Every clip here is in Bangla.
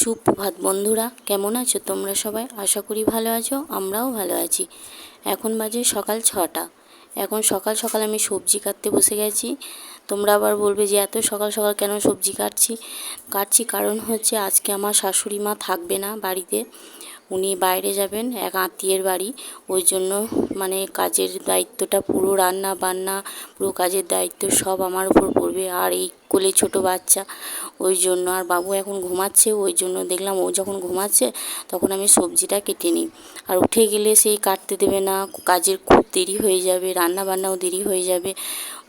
সুপ্রভাত বন্ধুরা, কেমন আছো তোমরা সবাই? আশা করি ভালো আছো, আমরাও ভালো আছি। এখন বাজে সকাল ছটা। এখন সকাল সকাল আমি সবজি কাটতে বসে গেছি। তোমরা আবার বলবে যে এত সকাল সকাল কেন সবজি কাটছি? কাটছি কারণ হচ্ছে আজকে আমার শাশুড়ি মা থাকবে না বাড়িতে। উনি বাইরে যাবেন, এক আত্মীয়ের বাড়ি। ওই জন্য মানে কাজের দায়িত্বটা পুরো রান্না বান্না, পুরো কাজের দায়িত্ব সব আমার উপর পড়বে। আর এই কোলে ছোট বাচ্চা, ওই জন্য আর বাবু এখন ঘুমাচ্ছে, ওই জন্য দেখলাম ও যখন ঘুমাচ্ছে তখন আমি সবজিটা কেটে নিই। আর উঠে গেলে সেই কাটতে দেবে না, কাজের খুব দেরি হয়ে যাবে, রান্না বান্নাও দেরি হয়ে যাবে।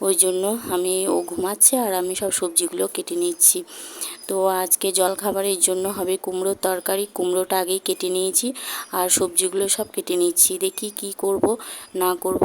ওই জন্য আমি ও ঘুমাচ্ছে আর আমি সব সবজিগুলো কেটে নিচ্ছি। তো আজকে জলখাবারের জন্য হবে কুমড়োর তরকারি, কুমড়োটা আগেই কেটে নিয়েছি আর সবজিগুলো সব কেটে নিচ্ছি। দেখি কি করব, না করব।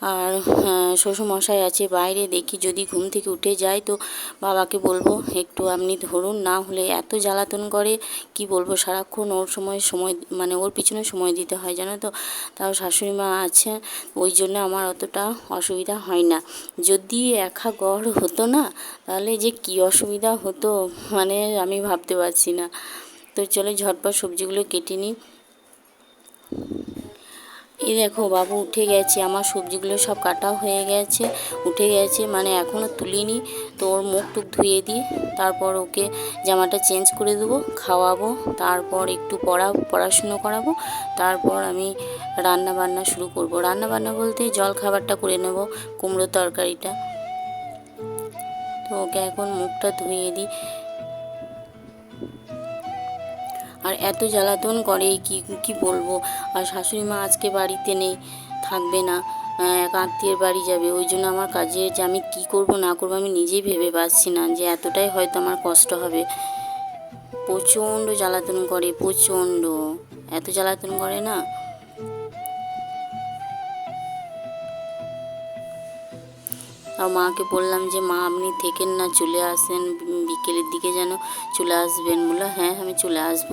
আর হ্যাঁ, শ্বশুরমশাই আছে বাইরে দেখি যদি ঘুম থেকে উঠে যায় তো বাবাকে বলব একটু আপনি ধরুন না হলে এত জ্বালাতন করে কি বলব সারাক্ষণ ওর সময় সময় মানে ওর পিছনে সময় দিতে হয় জানো তো? তাও শাশুড়ি মা আছে ওই জন্য আমার অতটা অসুবিধা হয় না। যদি একা গড় হতো না তাহলে যে কি অসুবিধা হতো মানে আমি ভাবতে পারছি না। তো চলো ঝটপট সবজিগুলো কেটে নিই। এই দেখো বাবু উঠে গেছে, আমার সবজিগুলো সব কাটা হয়ে গেছে, উঠে গেছে মানে এখনও তুলিনি। তো ওর মুখ টুক ধুয়ে দিই, তারপর ওকে জামাটা চেঞ্জ করে দেবো, খাওয়াবো, তারপর একটু পড়া, পড়াশুনো করাবো, তারপর আমি রান্না বান্না শুরু করব। রান্না বান্না বলতে জল খাবারটা করে নেব কুমড়ো তরকারিটা। তো ওকে এখন মুখটা ধুয়ে দিই আর এত জ্বালাতন করে, কি কি বলব? আর শাশুড়ি মা আজকে বাড়িতে নেই, থাকবে না। এক আত্মীয়ের বাড়ি যাবে। ওই জন্য আমার কাজে যে আমি কি করব, না করব, আমি নিজেই ভেবে পাচ্ছি না যে এতটাই হয়তো আমার কষ্ট হবে। প্রচণ্ড জ্বালাতন করে, প্রচণ্ড। এত জ্বালাতন করে না? আর মাকে বললাম যে, মা, আপনি থেকেন না, চলে আসেন, বিকেলের দিকে যেন চলে আসবেন। বলল হ্যাঁ আমি চলে আসব।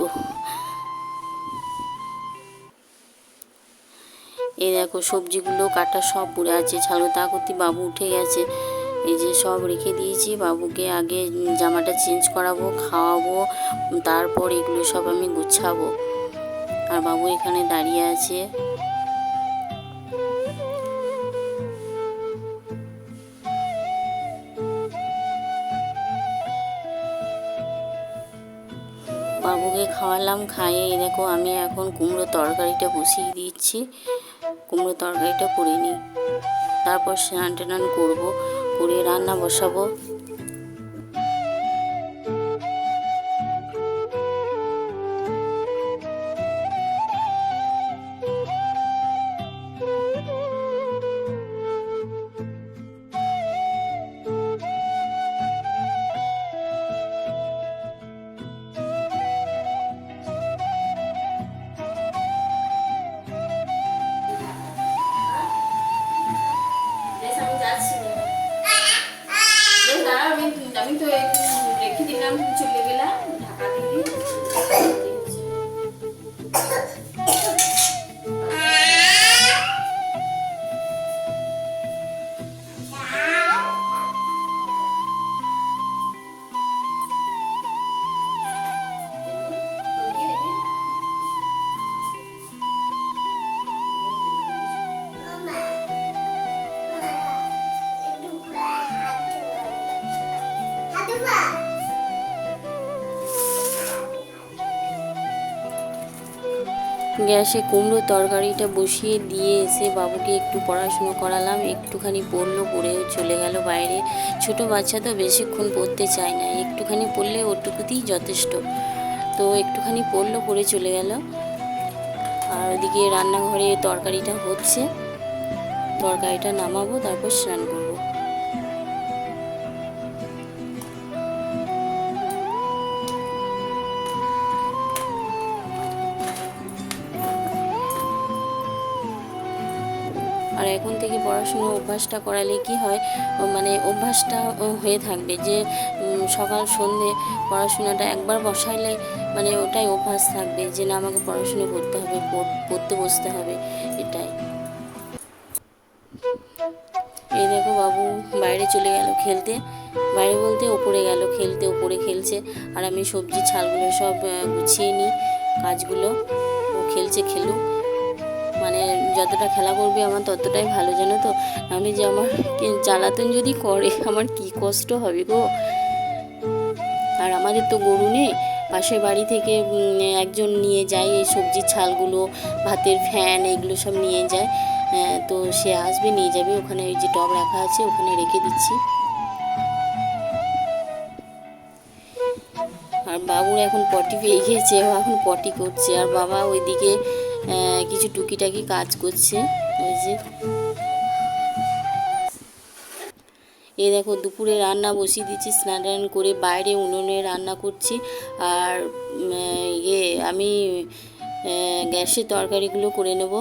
এই দেখো, সবজিগুলো কাটা সব পড়ে আছে। ছাড়ো তা করতে বাবু উঠে গেছে। এই যে সব রেখে দিয়েছি। বাবুকে আগে জামাটা চেঞ্জ করাবো, খাওয়াবো, তারপর এগুলো সব আমি গুছাবো। আর বাবু এখানে দাঁড়িয়ে আছে। বাবুকে খাওয়ালাম, খাইয়ে দেখো আমি এখন কুমড়ো তরকারিটা বসিয়ে দিচ্ছি। কুমড়ো তরকারিটা করে নিই। তারপর স্নান টান করব, করে রান্না বসাবো। গ্যাসে কুমড়ো তরকারিটা বসিয়ে দিয়ে এসে বাবুকে একটু পড়াশুনো করালাম। একটুখানি পড়ল পড়েও চলে গেল বাইরে। ছোট বাচ্চা তো বেশিক্ষণ পড়তে চায় না। একটুখানি পড়লে ওটুকুতেই যথেষ্ট। তো একটুখানি পড়ল, পড়ে চলে গেল। আর ওদিকে রান্নাঘরে তরকারিটা হচ্ছে। তরকারিটা নামাবো, তারপর স্নান করব। আর এখন থেকে পড়াশুনো অভ্যাসটা করালে কি হয় মানে অভ্যাসটা হয়ে থাকবে যে সকাল, সন্ধে পড়াশোনাটা একবার বসাইলে মানে ওটাই অভ্যাস থাকবে যে, না, আমাকে পড়াশুনো করতে হবে পড়তে বসতে হবে, এটাই। এই দেখো বাবু বাইরে চলে গেল খেলতে, বাইরে বলতে ওপরে গেল খেলতে, ওপরে খেলছে, আর আমি সবজির ছালগুলো সব গুছিয়ে নিই, কাজগুলো, ও খেলছে, খেলুক। যতটা খেলা করবে আমার ততটাই ভালো জানো তো? নাহলে যে আমার জ্বালাতন যদি করে আমার কি কষ্ট হবে গো? আর আমাদের তো গরু নেই। পাশের বাড়ি থেকে একজন নিয়ে যায় এই সবজির ছালগুলো ভাতের ফ্যান এগুলো সব নিয়ে যায়। আহ, তো সে আসবে নিয়ে যাবে। ওখানে ওই যে টব রাখা আছে ওখানে রেখে দিচ্ছি। আর বাবুর এখন পটি পেয়ে গিয়েছে ও এখন পটি করছে। আর বাবা ওইদিকে কিছু টুকিটাকি কাজ করছে। ওই যে। এ দেখো, দুপুরে রান্না বসিয়ে দিচ্ছি, স্নান টান করে বাইরে উনুনে রান্না করছি। আর ইয়ে আমি গ্যাসের তরকারিগুলো করে নেব।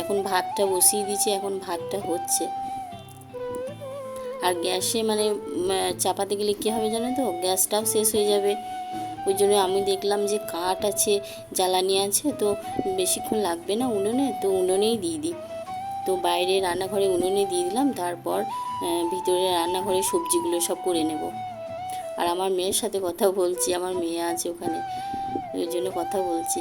এখন ভাতটা বসিয়ে দিচ্ছি, এখন ভাতটা হচ্ছে। আর গ্যাসে মানে চাপাতে গেলে কী হবে জানো তো? গ্যাসটাও শেষ হয়ে যাবে। ওই জন্য আমি দেখলাম যে কাঠ আছে, জ্বালানি আছে, তো বেশিক্ষণ লাগবে না উনুনে, তো উনুনেই দিয়ে দিই। তো বাইরে রান্নাঘরে উনুনে দিয়ে দিলাম, তারপর ভিতরে রান্নাঘরে সবজিগুলো সব করে নেব। আর আমার মেয়ের সাথে কথা বলছি, আমার মেয়ে আছে ওখানে, ওই জন্য কথা বলছি।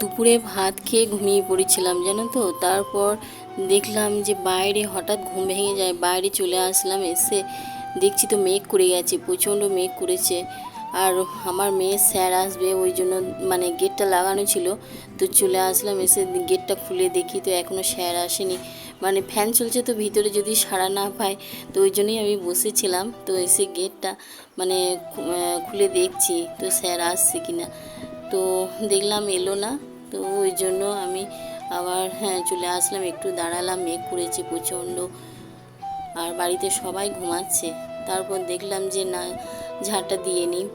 দুপুরে ভাত খেয়ে ঘুমিয়ে পড়েছিলাম, জানো তো? তারপর দেখলাম যে বাইরে হঠাৎ ঘুম ভেঙে যায়, বাইরে চলে আসলাম, এসে দেখছি তো মেঘ করে গেছে, প্রচণ্ড মেঘ করেছে। আর আমার মেয়ে স্যার আসবে, ওই জন্য মানে গেটটা লাগানো ছিল, তো চলে আসলাম, এসে গেটটা খুলে দেখি তো এখনও স্যার আসেনি। মানে ফ্যান চলছে তো ভিতরে, যদি সাড়া না পায়, তো ওই জন্যই আমি বসেছিলাম, তো এসে গেটটা মানে খুলে দেখছি, তো স্যার আসছে কিনা। তো দেখলাম এলো না, তো ওই জন্য আমি আবার হ্যাঁ চলে আসলাম। একটু দাঁড়ালাম, মেঘ করেছে প্রচণ্ড। আর বাড়িতে সবাই ঘুমাচ্ছে। তারপর দেখলাম যে, না ঝাঁটা দিয়ে নিই।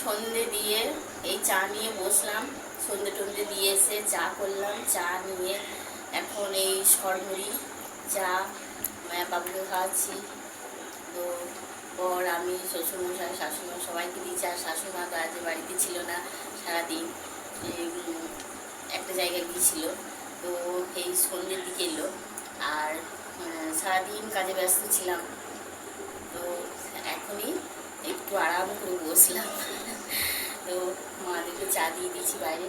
সন্ধে দিয়ে এই চা নিয়ে বসলাম। সন্ধে টন্ধে দিয়ে এসে চা করলাম, চা নিয়ে এখন এই সরমুড়ি চা বাবুকে খাওয়াচ্ছি তো পর আমি, শ্বশুরমশাই শাশুড়ি সবাইকে দিয়েছি, আর শাশুড়িমা তো আজ বাড়িতে ছিল না সারাদিন। একটা জায়গায় গিয়েছিল। তো এই সন্ধ্যের দিকে এলো। আর সারাদিন কাজে ব্যস্ত ছিলাম। তো এখনই একটু আরাম করে বসলাম। তো মাদেরকে চা দিয়ে দিয়েছি বাইরে।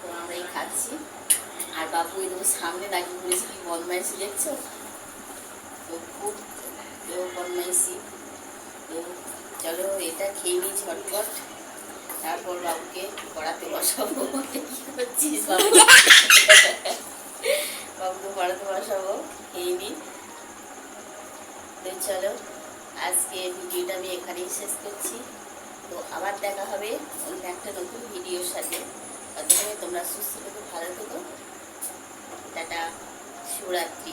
তো আমরা এই খাচ্ছি। আর বাবু এই এরকম সামনে দাঁড়িয়ে পড়েছে কি, বদমাইশি দেখছ? তো খুব বদমাইশি। তো চলো এটা খেয়ে নিই ঝটপট। তারপর বাবুকে পড়াতে বসাবো। কি করছিস বাবু? বাবুকে পড়াতে বসাবো, খেয়ে নিই। তো চলো, আজকে ভিডিওটা আমি এখানেই শেষ করছি। তো আবার দেখা হবে অন্য একটা নতুন ভিডিওর সাথে। তোমরা সুস্থ থেকো, ভালো থেকো। টাটা, শিবরাত্রি।